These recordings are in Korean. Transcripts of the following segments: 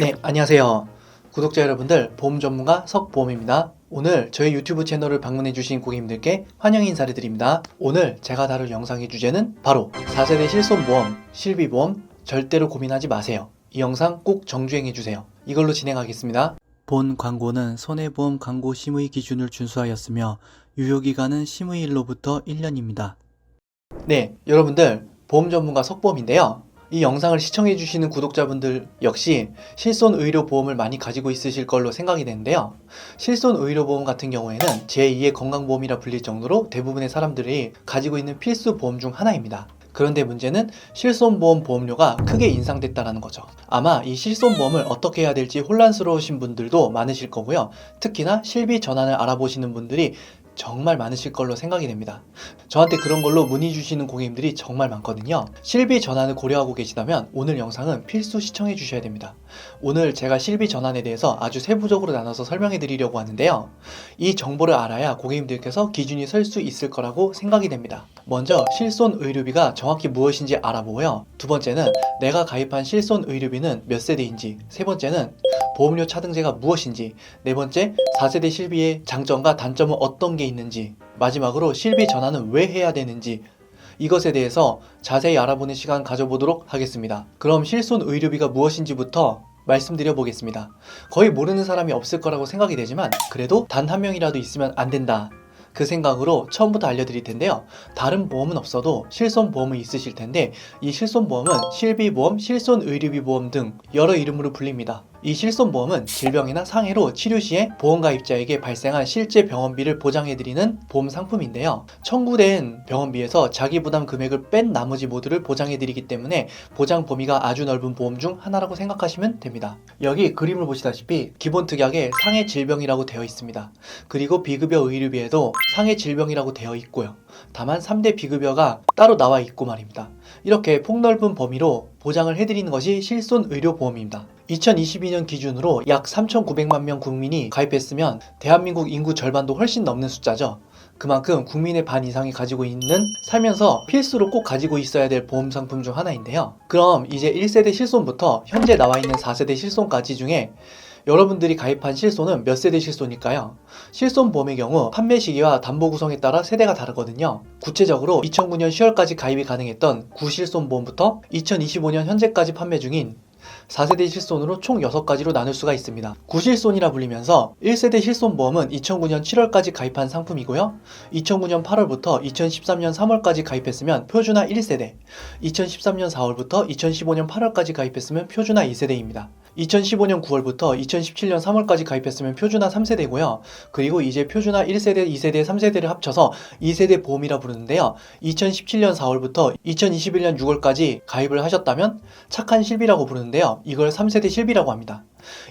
네, 안녕하세요. 구독자 여러분들, 보험 전문가 석보험입니다. 오늘 저희 유튜브 채널을 방문해주신 고객님들께 환영 인사를 드립니다. 오늘 제가 다룰 영상의 주제는 바로 4세대 실손보험, 실비보험 절대로 고민하지 마세요. 이 영상 꼭 정주행해주세요. 이걸로 진행하겠습니다. 본 광고는 손해보험 광고 심의 기준을 준수하였으며 유효기간은 심의일로부터 1년입니다. 네, 여러분들 보험 전문가 석보험인데요. 이 영상을 시청해주시는 구독자분들 역시 실손 의료 보험을 많이 가지고 있으실 걸로 생각이 되는데요. 실손 의료 보험 같은 경우에는 제2의 건강보험이라 불릴 정도로 대부분의 사람들이 가지고 있는 필수 보험 중 하나입니다. 그런데 문제는 실손보험 보험료가 크게 인상됐다라는 거죠. 아마 이 실손보험을 어떻게 해야 될지 혼란스러우신 분들도 많으실 거고요. 특히나 실비 전환을 알아보시는 분들이 정말 많으실 걸로 생각이 됩니다. 저한테 그런 걸로 문의 주시는 고객님들이 정말 많거든요. 실비 전환을 고려하고 계시다면 오늘 영상은 필수 시청해 주셔야 됩니다. 오늘 제가 실비 전환에 대해서 아주 세부적으로 나눠서 설명해 드리려고 하는데요. 이 정보를 알아야 고객님들께서 기준이 설 수 있을 거라고 생각이 됩니다. 먼저 실손 의료비가 정확히 무엇인지 알아보고요. 두 번째는 내가 가입한 실손 의료비는 몇 세대인지, 세 번째는 보험료 차등제가 무엇인지, 네 번째 4세대 실비의 장점과 단점은 어떤 게 있는지, 마지막으로 실비 전환은 왜 해야 되는지 이것에 대해서 자세히 알아보는 시간 가져보도록 하겠습니다. 그럼 실손 의료비가 무엇인지부터 말씀드려 보겠습니다. 거의 모르는 사람이 없을 거라고 생각이 되지만 그래도 단 한 명이라도 있으면 안 된다. 그 생각으로 처음부터 알려드릴 텐데요. 다른 보험은 없어도 실손보험은 있으실 텐데 이 실손보험은 실비보험, 실손의료비보험 등 여러 이름으로 불립니다. 이 실손보험은 질병이나 상해로 치료 시에 보험가입자에게 발생한 실제 병원비를 보장해드리는 보험 상품인데요. 청구된 병원비에서 자기 부담 금액을 뺀 나머지 모두를 보장해드리기 때문에 보장 범위가 아주 넓은 보험 중 하나라고 생각하시면 됩니다. 여기 그림을 보시다시피 기본 특약에 상해 질병이라고 되어 있습니다. 그리고 비급여 의료비에도 상해 질병이라고 되어 있고요. 다만 3대 비급여가 따로 나와 있고 말입니다. 이렇게 폭넓은 범위로 보장을 해드리는 것이 실손 의료 보험입니다. 2022년 기준으로 약 3,900만 명 국민이 가입했으면 대한민국 인구 절반도 훨씬 넘는 숫자죠. 그만큼 국민의 반 이상이 가지고 있는 살면서 필수로 꼭 가지고 있어야 될 보험 상품 중 하나인데요. 그럼 이제 1세대 실손부터 현재 나와 있는 4세대 실손까지 중에 여러분들이 가입한 실손은 몇 세대 실손일까요? 실손 보험의 경우 판매 시기와 담보 구성에 따라 세대가 다르거든요. 구체적으로 2009년 10월까지 가입이 가능했던 구실손 보험부터 2025년 현재까지 판매 중인 4세대 실손으로 총 6가지로 나눌 수가 있습니다. 구실손이라 불리면서 1세대 실손보험은 2009년 7월까지 가입한 상품이고요. 2009년 8월부터 2013년 3월까지 가입했으면 표준화 1세대, 2013년 4월부터 2015년 8월까지 가입했으면 표준화 2세대입니다. 2015년 9월부터 2017년 3월까지 가입했으면 표준화 3세대고요. 그리고 이제 표준화 1세대, 2세대, 3세대를 합쳐서 2세대 보험이라 부르는데요. 2017년 4월부터 2021년 6월까지 가입을 하셨다면 착한 실비라고 부르는데요. 이걸 3세대 실비라고 합니다.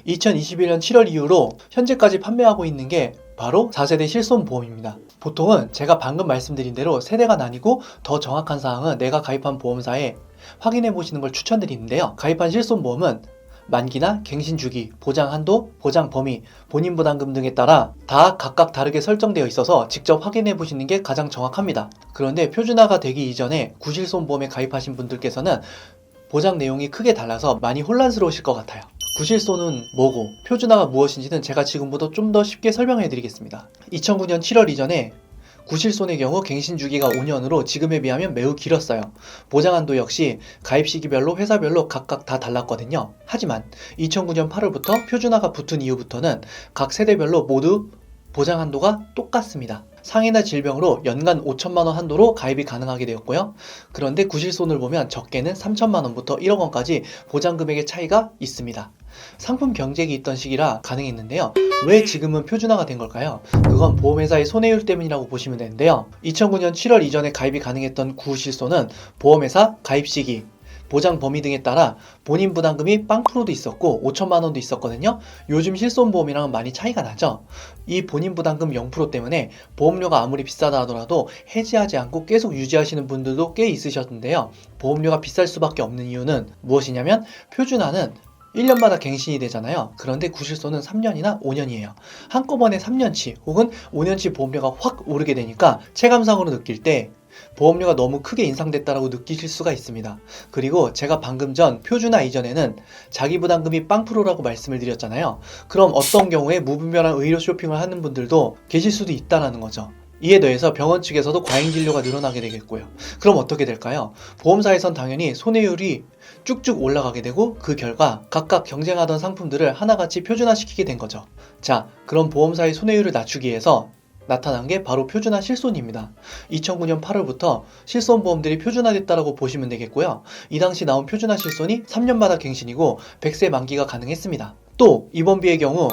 2021년 7월 이후로 현재까지 판매하고 있는 게 바로 4세대 실손 보험입니다. 보통은 제가 방금 말씀드린 대로 세대가 나뉘고 더 정확한 사항은 내가 가입한 보험사에 확인해 보시는 걸 추천드리는데요. 가입한 실손 보험은 만기나 갱신 주기, 보장 한도, 보장 범위, 본인 부담금 등에 따라 다 각각 다르게 설정되어 있어서 직접 확인해 보시는 게 가장 정확합니다. 그런데 표준화가 되기 이전에 구실손보험에 가입하신 분들께서는 보장 내용이 크게 달라서 많이 혼란스러우실 것 같아요. 구실손은 뭐고 표준화가 무엇인지는 제가 지금부터 좀 더 쉽게 설명해 드리겠습니다. 2009년 7월 이전에 구실손의 경우 갱신 주기가 5년으로 지금에 비하면 매우 길었어요. 보장한도 역시 가입 시기별로 회사별로 각각 다 달랐거든요. 하지만 2009년 8월부터 표준화가 붙은 이후부터는 각 세대별로 모두 보장 한도가 똑같습니다. 상해나 질병으로 연간 5천만 원 한도로 가입이 가능하게 되었고요. 그런데 구실손을 보면 적게는 3천만 원부터 1억 원까지 보장 금액의 차이가 있습니다. 상품 경쟁이 있던 시기라 가능했는데요. 왜 지금은 표준화가 된 걸까요? 그건 보험회사의 손해율 때문이라고 보시면 되는데요. 2009년 7월 이전에 가입이 가능했던 구실손은 보험회사 가입 시기, 보장 범위 등에 따라 본인 부담금이 빵프로도 있었고 5천만 원도 있었거든요. 요즘 실손보험이랑은 많이 차이가 나죠. 이 본인 부담금 0% 때문에 보험료가 아무리 비싸다 하더라도 해지하지 않고 계속 유지하시는 분들도 꽤 있으셨는데요. 보험료가 비쌀 수밖에 없는 이유는 무엇이냐면 표준화는 1년마다 갱신이 되잖아요. 그런데 구실손은 3년이나 5년이에요. 한꺼번에 3년치 혹은 5년치 보험료가 확 오르게 되니까 체감상으로 느낄 때 보험료가 너무 크게 인상됐다라고 느끼실 수가 있습니다. 그리고 제가 방금 전 표준화 이전에는 자기 부담금이 빵프로라고 말씀을 드렸잖아요. 그럼 어떤 경우에 무분별한 의료 쇼핑을 하는 분들도 계실 수도 있다라는 거죠. 이에 더해서 병원 측에서도 과잉 진료가 늘어나게 되겠고요. 그럼 어떻게 될까요? 보험사에선 당연히 손해율이 쭉쭉 올라가게 되고 그 결과 각각 경쟁하던 상품들을 하나같이 표준화시키게 된 거죠. 자, 그럼 보험사의 손해율을 낮추기 위해서 나타난 게 바로 표준화 실손입니다. 2009년 8월부터 실손보험들이 표준화됐다라고 보시면 되겠고요. 이 당시 나온 표준화 실손이 3년마다 갱신이고 100세 만기가 가능했습니다. 또 입원비의 경우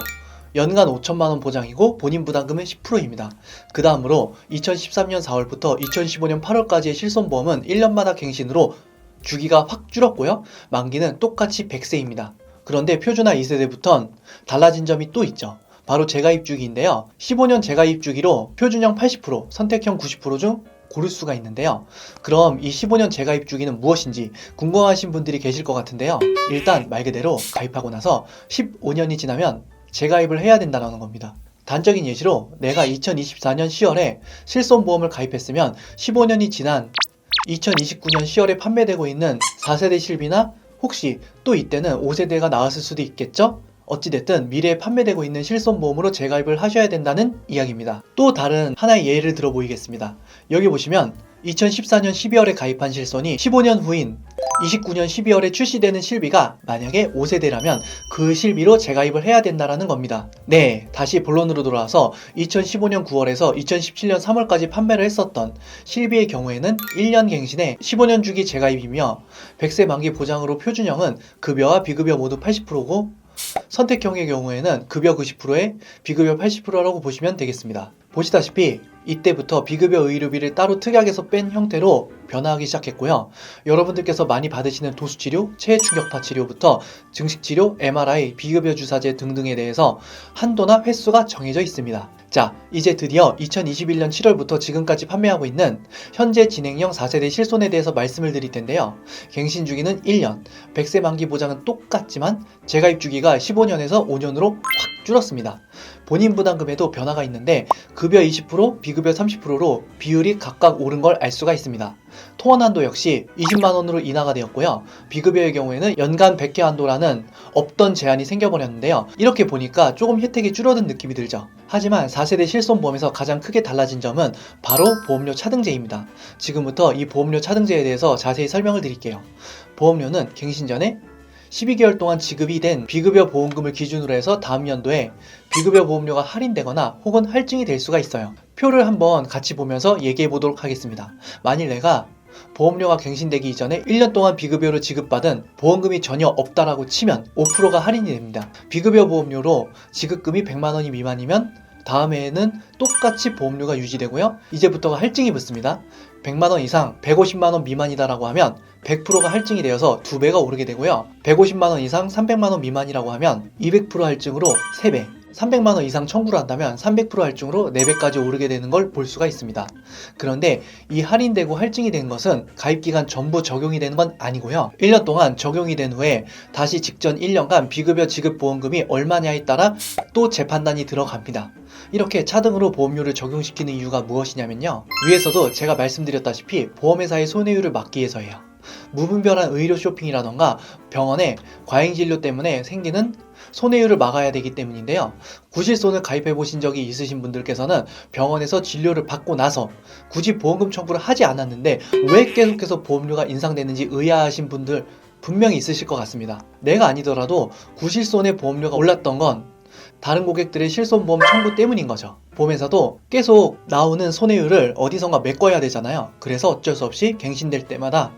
연간 5천만 원 보장이고 본인 부담금은 10%입니다. 그 다음으로 2013년 4월부터 2015년 8월까지의 실손보험은 1년마다 갱신으로 주기가 확 줄었고요. 만기는 똑같이 100세입니다. 그런데 표준화 2세대부턴 달라진 점이 또 있죠. 바로 재가입 주기인데요. 15년 재가입 주기로 표준형 80%, 선택형 90%중 고를 수가 있는데요. 그럼 이 15년 재가입 주기는 무엇인지 궁금하신 분들이 계실 것 같은데요. 일단 말 그대로 가입하고 나서 15년이 지나면 재가입을 해야 된다는 겁니다. 단적인 예시로 내가 2024년 10월에 실손보험을 가입했으면 15년이 지난 2029년 10월에 판매되고 있는 4세대 실비나 혹시 또 이때는 5세대가 나왔을 수도 있겠죠? 어찌됐든 미래에 판매되고 있는 실손보험으로 재가입을 하셔야 된다는 이야기입니다. 또 다른 하나의 예를 들어 보이겠습니다. 여기 보시면 2014년 12월에 가입한 실손이 15년 후인 29년 12월에 출시되는 실비가 만약에 5세대라면 그 실비로 재가입을 해야 된다라는 겁니다. 네, 다시 본론으로 돌아와서 2015년 9월에서 2017년 3월까지 판매를 했었던 실비의 경우에는 1년 갱신에 15년 주기 재가입이며 100세 만기 보장으로 표준형은 급여와 비급여 모두 80%고 선택형의 경우에는 급여 90%에 비급여 80%라고 보시면 되겠습니다. 보시다시피 이때부터 비급여 의료비를 따로 특약에서 뺀 형태로 변화하기 시작했고요. 여러분들께서 많이 받으시는 도수치료, 체해충격파 치료부터 증식치료, MRI, 비급여 주사제 등등에 대해서 한도나 횟수가 정해져 있습니다. 자, 이제 드디어 2021년 7월부터 지금까지 판매하고 있는 현재 진행형 4세대 실손에 대해서 말씀을 드릴 텐데요. 갱신 주기는 1년, 100세 만기 보장은 똑같지만 재가입 주기가 15년에서 5년으로 확 줄었습니다. 본인 부담금에도 변화가 있는데 급여 20%, 비급여 30%로 비율이 각각 오른 걸 알 수가 있습니다. 통원 한도 역시 20만 원으로 인하가 되었고요. 비급여의 경우에는 연간 100회 한도라는 없던 제한이 생겨버렸는데요. 이렇게 보니까 조금 혜택이 줄어든 느낌이 들죠. 하지만 4세대 실손보험에서 가장 크게 달라진 점은 바로 보험료 차등제입니다. 지금부터 이 보험료 차등제에 대해서 자세히 설명을 드릴게요. 보험료는 갱신 전에 12개월 동안 지급이 된 비급여 보험금을 기준으로 해서 다음 연도에 비급여 보험료가 할인되거나 혹은 할증이 될 수가 있어요. 표를 한번 같이 보면서 얘기해 보도록 하겠습니다. 만일 내가 보험료가 갱신되기 이전에 1년 동안 비급여로 지급받은 보험금이 전혀 없다라고 치면 5%가 할인이 됩니다. 비급여 보험료로 지급금이 100만 원이 미만이면 다음 해에는 똑같이 보험료가 유지되고요. 이제부터가 할증이 붙습니다. 100만 원 이상 150만 원 미만이다라고 하면 100%가 할증이 되어서 2배가 오르게 되고요. 150만 원 이상 300만 원 미만이라고 하면 200% 할증으로 3배, 300만 원 이상 청구를 한다면 300% 할증으로 4배까지 오르게 되는 걸 볼 수가 있습니다. 그런데 이 할인되고 할증이 된 것은 가입 기간 전부 적용이 되는 건 아니고요. 1년 동안 적용이 된 후에 다시 직전 1년간 비급여 지급 보험금이 얼마냐에 따라 또 재판단이 들어갑니다. 이렇게 차등으로 보험료를 적용시키는 이유가 무엇이냐면요. 위에서도 제가 말씀드렸다시피 보험회사의 손해율을 막기 위해서예요. 무분별한 의료 쇼핑이라던가 병원의 과잉 진료 때문에 생기는 손해율을 막아야 되기 때문인데요. 구실손을 가입해 보신 적이 있으신 분들께서는 병원에서 진료를 받고 나서 굳이 보험금 청구를 하지 않았는데 왜 계속해서 보험료가 인상되는지 의아하신 분들 분명히 있으실 것 같습니다. 내가 아니더라도 구실손의 보험료가 올랐던 건 다른 고객들의 실손보험 청구 때문인 거죠. 보험회사도 계속 나오는 손해율을 어디선가 메꿔야 되잖아요. 그래서 어쩔 수 없이 갱신될 때마다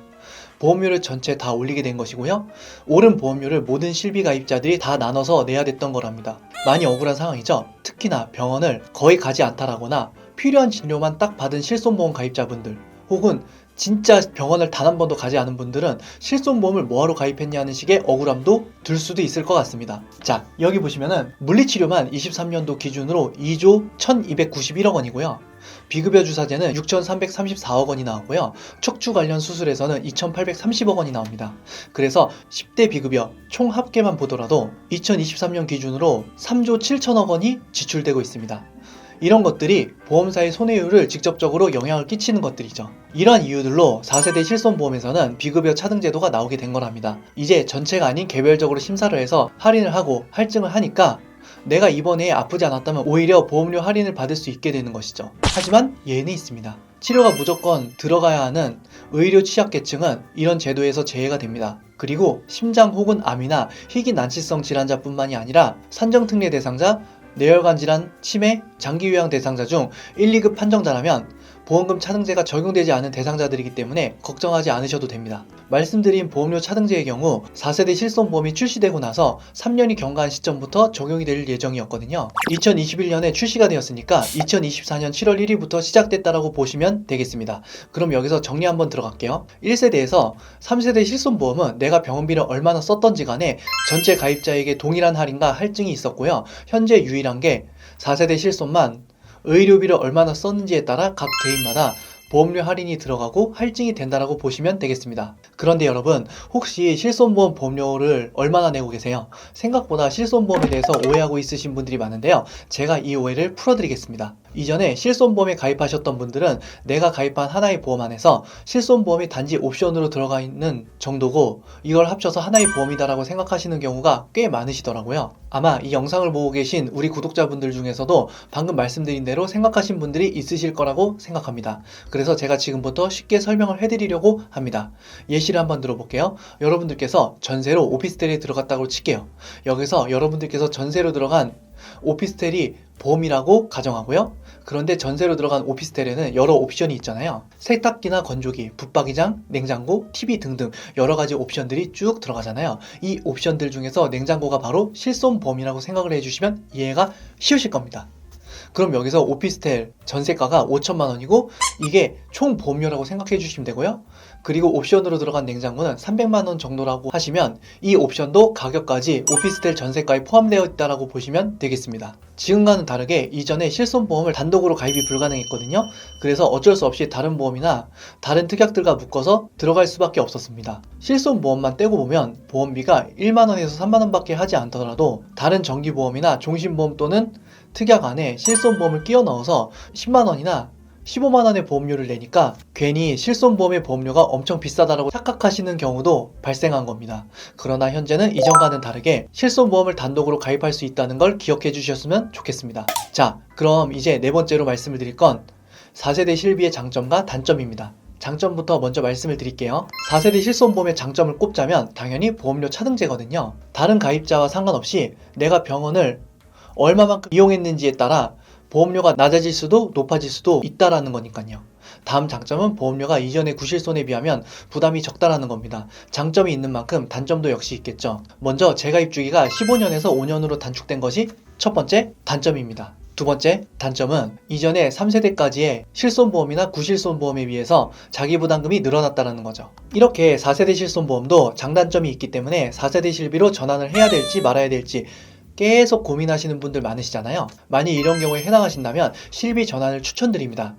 보험료를 전체 다 올리게 된 것이고요. 오른 보험료를 모든 실비 가입자들이 다 나눠서 내야 됐던 거랍니다. 많이 억울한 상황이죠. 특히나 병원을 거의 가지 않다라거나 필요한 진료만 딱 받은 실손보험 가입자분들 혹은 진짜 병원을 단 한 번도 가지 않은 분들은 실손보험을 뭐하러 가입했냐는 식의 억울함도 들 수도 있을 것 같습니다. 자, 여기 보시면은 물리치료만 23년도 기준으로 2조 1291억 원이고요. 비급여 주사제는 6,334억 원이 나오고요. 척추 관련 수술에서는 2,830억 원이 나옵니다. 그래서 10대 비급여 총 합계만 보더라도 2023년 기준으로 3조 7천억 원이 지출되고 있습니다. 이런 것들이 보험사의 손해율을 직접적으로 영향을 끼치는 것들이죠. 이러한 이유들로 4세대 실손보험에서는 비급여 차등 제도가 나오게 된 거랍니다. 이제 전체가 아닌 개별적으로 심사를 해서 할인을 하고 할증을 하니까 내가 이번에 아프지 않았다면 오히려 보험료 할인을 받을 수 있게 되는 것이죠. 하지만 예는 있습니다. 치료가 무조건 들어가야 하는 의료 취약계층은 이런 제도에서 제외가 됩니다. 그리고 심장 혹은 암이나 희귀 난치성 질환자뿐만이 아니라 산정특례 대상자, 뇌혈관 질환, 치매, 장기 요양 대상자 중 1, 2급 판정자라면 보험금 차등제가 적용되지 않은 대상자들이기 때문에 걱정하지 않으셔도 됩니다. 말씀드린 보험료 차등제의 경우 4세대 실손보험이 출시되고 나서 3년이 경과한 시점부터 적용이 될 예정이었거든요. 2021년에 출시가 되었으니까 2024년 7월 1일부터 시작됐다라고 보시면 되겠습니다. 그럼 여기서 정리 한번 들어갈게요. 1세대에서 3세대 실손보험은 내가 병원비를 얼마나 썼던지 간에 전체 가입자에게 동일한 할인과 할증이 있었고요. 현재 유일한 게 4세대 실손만 의료비를 얼마나 썼는지에 따라 각 개인마다 보험료 할인이 들어가고 할증이 된다라고 보시면 되겠습니다. 그런데 여러분 혹시 실손보험 보험료를 얼마나 내고 계세요? 생각보다 실손보험에 대해서 오해하고 있으신 분들이 많은데요. 제가 이 오해를 풀어드리겠습니다. 이전에 실손보험에 가입하셨던 분들은 내가 가입한 하나의 보험 안에서 실손보험이 단지 옵션으로 들어가 있는 정도고 이걸 합쳐서 하나의 보험이다라고 생각하시는 경우가 꽤 많으시더라고요. 아마 이 영상을 보고 계신 우리 구독자분들 중에서도 방금 말씀드린 대로 생각하신 분들이 있으실 거라고 생각합니다. 그래서 제가 지금부터 쉽게 설명을 해드리려고 합니다. 예시를 한번 들어볼게요. 여러분들께서 전세로 오피스텔에 들어갔다고 칠게요. 여기서 여러분들께서 전세로 들어간 오피스텔이 보험이라고 가정하고요. 그런데 전세로 들어간 오피스텔에는 여러 옵션이 있잖아요. 세탁기나 건조기, 붙박이장, 냉장고, TV 등등 여러 가지 옵션들이 쭉 들어가잖아요. 이 옵션들 중에서 냉장고가 바로 실손보험이라고 생각을 해주시면 이해가 쉬우실 겁니다. 그럼 여기서 오피스텔 전세가가 5천만 원이고 이게 총 보험료라고 생각해 주시면 되고요. 그리고 옵션으로 들어간 냉장고는 300만 원 정도라고 하시면 이 옵션도 가격까지 오피스텔 전세가에 포함되어 있다라고 보시면 되겠습니다. 지금과는 다르게 이전에 실손보험을 단독으로 가입이 불가능했거든요. 그래서 어쩔 수 없이 다른 보험이나 다른 특약들과 묶어서 들어갈 수밖에 없었습니다. 실손보험만 떼고 보면 보험비가 1만 원에서 3만 원밖에 하지 않더라도 다른 정기보험이나 종신보험 또는 특약 안에 실손보험을 끼워 넣어서 10만 원이나 15만 원의 보험료를 내니까 괜히 실손보험의 보험료가 엄청 비싸다라고 착각하시는 경우도 발생한 겁니다. 그러나 현재는 이전과는 다르게 실손보험을 단독으로 가입할 수 있다는 걸 기억해 주셨으면 좋겠습니다. 자, 그럼 이제 네 번째로 말씀을 드릴 건 4세대 실비의 장점과 단점입니다. 장점부터 먼저 말씀을 드릴게요. 4세대 실손보험의 장점을 꼽자면 당연히 보험료 차등제거든요. 다른 가입자와 상관없이 내가 병원을 얼마만큼 이용했는지에 따라 보험료가 낮아질 수도 높아질 수도 있다라는 거니까요. 다음 장점은 보험료가 이전의 구실손에 비하면 부담이 적다라는 겁니다. 장점이 있는 만큼 단점도 역시 있겠죠. 먼저 재가입 주기가 15년에서 5년으로 단축된 것이 첫 번째 단점입니다. 두 번째 단점은 이전에 3세대까지의 실손보험이나 구실손보험에 비해서 자기부담금이 늘어났다는 거죠. 이렇게 4세대 실손보험도 장단점이 있기 때문에 4세대 실비로 전환을 해야 될지 말아야 될지 계속 고민하시는 분들 많으시잖아요. 만약 이런 경우에 해당하신다면 실비 전환을 추천드립니다.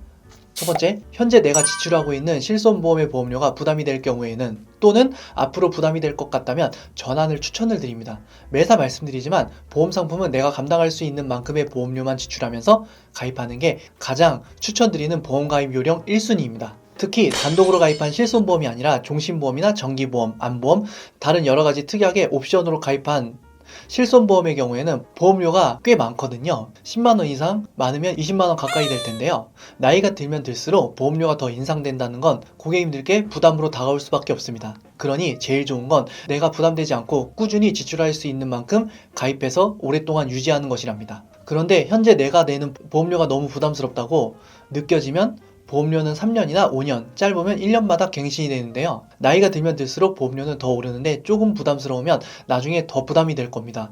첫 번째, 현재 내가 지출하고 있는 실손보험의 보험료가 부담이 될 경우에는 또는 앞으로 부담이 될 것 같다면 전환을 추천을 드립니다. 매사 말씀드리지만 보험 상품은 내가 감당할 수 있는 만큼의 보험료만 지출하면서 가입하는 게 가장 추천드리는 보험 가입 요령 1순위입니다. 특히 단독으로 가입한 실손보험이 아니라 종신보험이나 정기보험, 암보험, 다른 여러 가지 특약의 옵션으로 가입한 실손보험의 경우에는 보험료가 꽤 많거든요. 10만원 이상, 많으면 20만원 가까이 될 텐데요. 나이가 들면 들수록 보험료가 더 인상된다는 건 고객님들께 부담으로 다가올 수밖에 없습니다. 그러니 제일 좋은 건 내가 부담되지 않고 꾸준히 지출할 수 있는 만큼 가입해서 오랫동안 유지하는 것이랍니다. 그런데 현재 내가 내는 보험료가 너무 부담스럽다고 느껴지면 보험료는 3년이나 5년, 짧으면 1년마다 갱신이 되는데요. 나이가 들면 들수록 보험료는 더 오르는데 조금 부담스러우면 나중에 더 부담이 될 겁니다.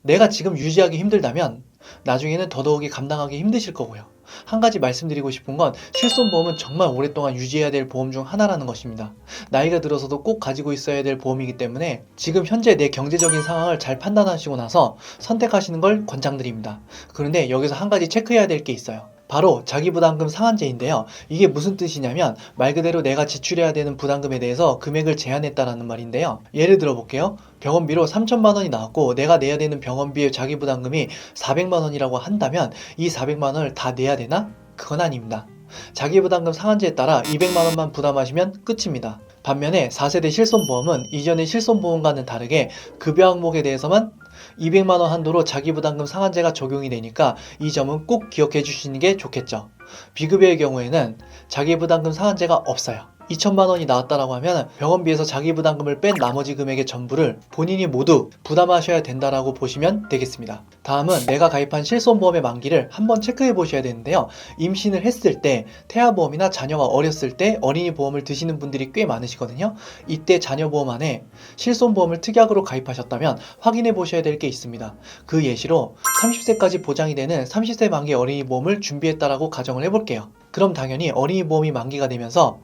내가 지금 유지하기 힘들다면 나중에는 더더욱이 감당하기 힘드실 거고요. 한 가지 말씀드리고 싶은 건 실손보험은 정말 오랫동안 유지해야 될 보험 중 하나라는 것입니다. 나이가 들어서도 꼭 가지고 있어야 될 보험이기 때문에 지금 현재 내 경제적인 상황을 잘 판단하시고 나서 선택하시는 걸 권장드립니다. 그런데 여기서 한 가지 체크해야 될 게 있어요. 바로 자기부담금 상한제인데요. 이게 무슨 뜻이냐면 말 그대로 내가 지출해야 되는 부담금에 대해서 금액을 제한했다라는 말인데요. 예를 들어 볼게요. 병원비로 3천만 원이 나왔고 내가 내야 되는 병원비의 자기부담금이 400만 원이라고 한다면 이 400만 원을 다 내야 되나? 그건 아닙니다. 자기부담금 상한제에 따라 200만 원만 부담하시면 끝입니다. 반면에 4세대 실손보험은 이전의 실손보험과는 다르게 급여 항목에 대해서만 200만 원 한도로 자기부담금 상한제가 적용이 되니까 이 점은 꼭 기억해 주시는 게 좋겠죠. 비급여의 경우에는 자기부담금 상한제가 없어요. 2천만 원이 나왔다라고 하면 병원비에서 자기 부담금을 뺀 나머지 금액의 전부를 본인이 모두 부담하셔야 된다라고 보시면 되겠습니다. 다음은 내가 가입한 실손보험의 만기를 한번 체크해 보셔야 되는데요. 임신을 했을 때 태아보험이나 자녀가 어렸을 때 어린이 보험을 드시는 분들이 꽤 많으시거든요. 이때 자녀보험 안에 실손보험을 특약으로 가입하셨다면 확인해 보셔야 될 게 있습니다. 그 예시로 30세까지 보장이 되는 30세 만기 어린이 보험을 준비했다라고 가정을 해볼게요. 그럼 당연히 어린이 보험이 만기가 되면서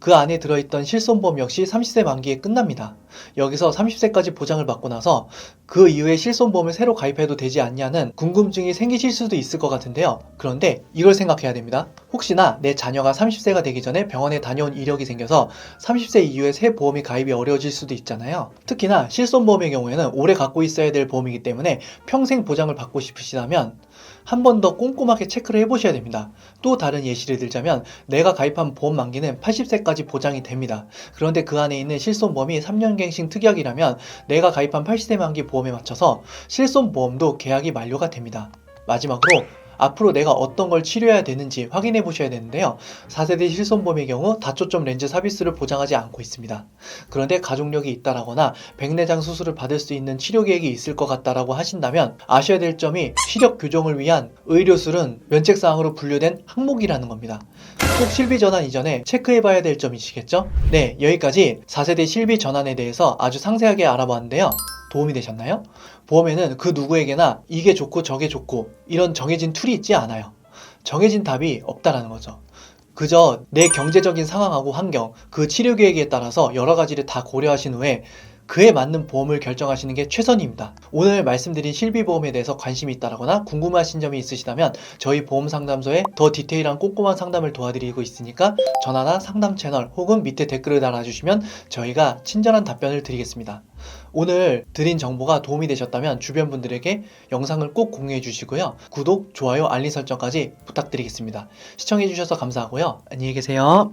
그 안에 들어있던 실손보험 역시 30세 만기에 끝납니다. 여기서 30세까지 보장을 받고 나서 그 이후에 실손보험을 새로 가입해도 되지 않냐는 궁금증이 생기실 수도 있을 것 같은데요. 그런데 이걸 생각해야 됩니다. 혹시나 내 자녀가 30세가 되기 전에 병원에 다녀온 이력이 생겨서 30세 이후에 새 보험이 가입이 어려워질 수도 있잖아요. 특히나 실손보험의 경우에는 오래 갖고 있어야 될 보험이기 때문에 평생 보장을 받고 싶으시다면 한 번 더 꼼꼼하게 체크를 해보셔야 됩니다. 또 다른 예시를 들자면 내가 가입한 보험 만기는 80세까지 보장이 됩니다. 그런데 그 안에 있는 실손보험이 3년갱신 특약이라면 내가 가입한 80세 만기 보험에 맞춰서 실손보험도 계약이 만료가 됩니다. 마지막으로 앞으로 내가 어떤 걸 치료해야 되는지 확인해 보셔야 되는데요. 4세대 실손보험의 경우 다초점 렌즈 서비스를 보장하지 않고 있습니다. 그런데 가족력이 있다라거나 백내장 수술을 받을 수 있는 치료 계획이 있을 것 같다라고 하신다면 아셔야 될 점이 시력 교정을 위한 의료술은 면책사항으로 분류된 항목이라는 겁니다. 꼭 실비 전환 이전에 체크해 봐야 될 점이시겠죠? 네, 여기까지 4세대 실비 전환에 대해서 아주 상세하게 알아봤는데요. 도움이 되셨나요? 보험에는 그 누구에게나 이게 좋고 저게 좋고 이런 정해진 툴이 있지 않아요. 정해진 답이 없다라는 거죠. 그저 내 경제적인 상황하고 환경, 그 치료 계획에 따라서 여러 가지를 다 고려하신 후에 그에 맞는 보험을 결정하시는 게 최선입니다. 오늘 말씀드린 실비보험에 대해서 관심이 있다거나 궁금하신 점이 있으시다면 저희 보험상담소에 더 디테일한 꼼꼼한 상담을 도와드리고 있으니까 전화나 상담 채널 혹은 밑에 댓글을 달아주시면 저희가 친절한 답변을 드리겠습니다. 오늘 드린 정보가 도움이 되셨다면 주변 분들에게 영상을 꼭 공유해 주시고요. 구독, 좋아요, 알림 설정까지 부탁드리겠습니다. 시청해 주셔서 감사하고요. 안녕히 계세요.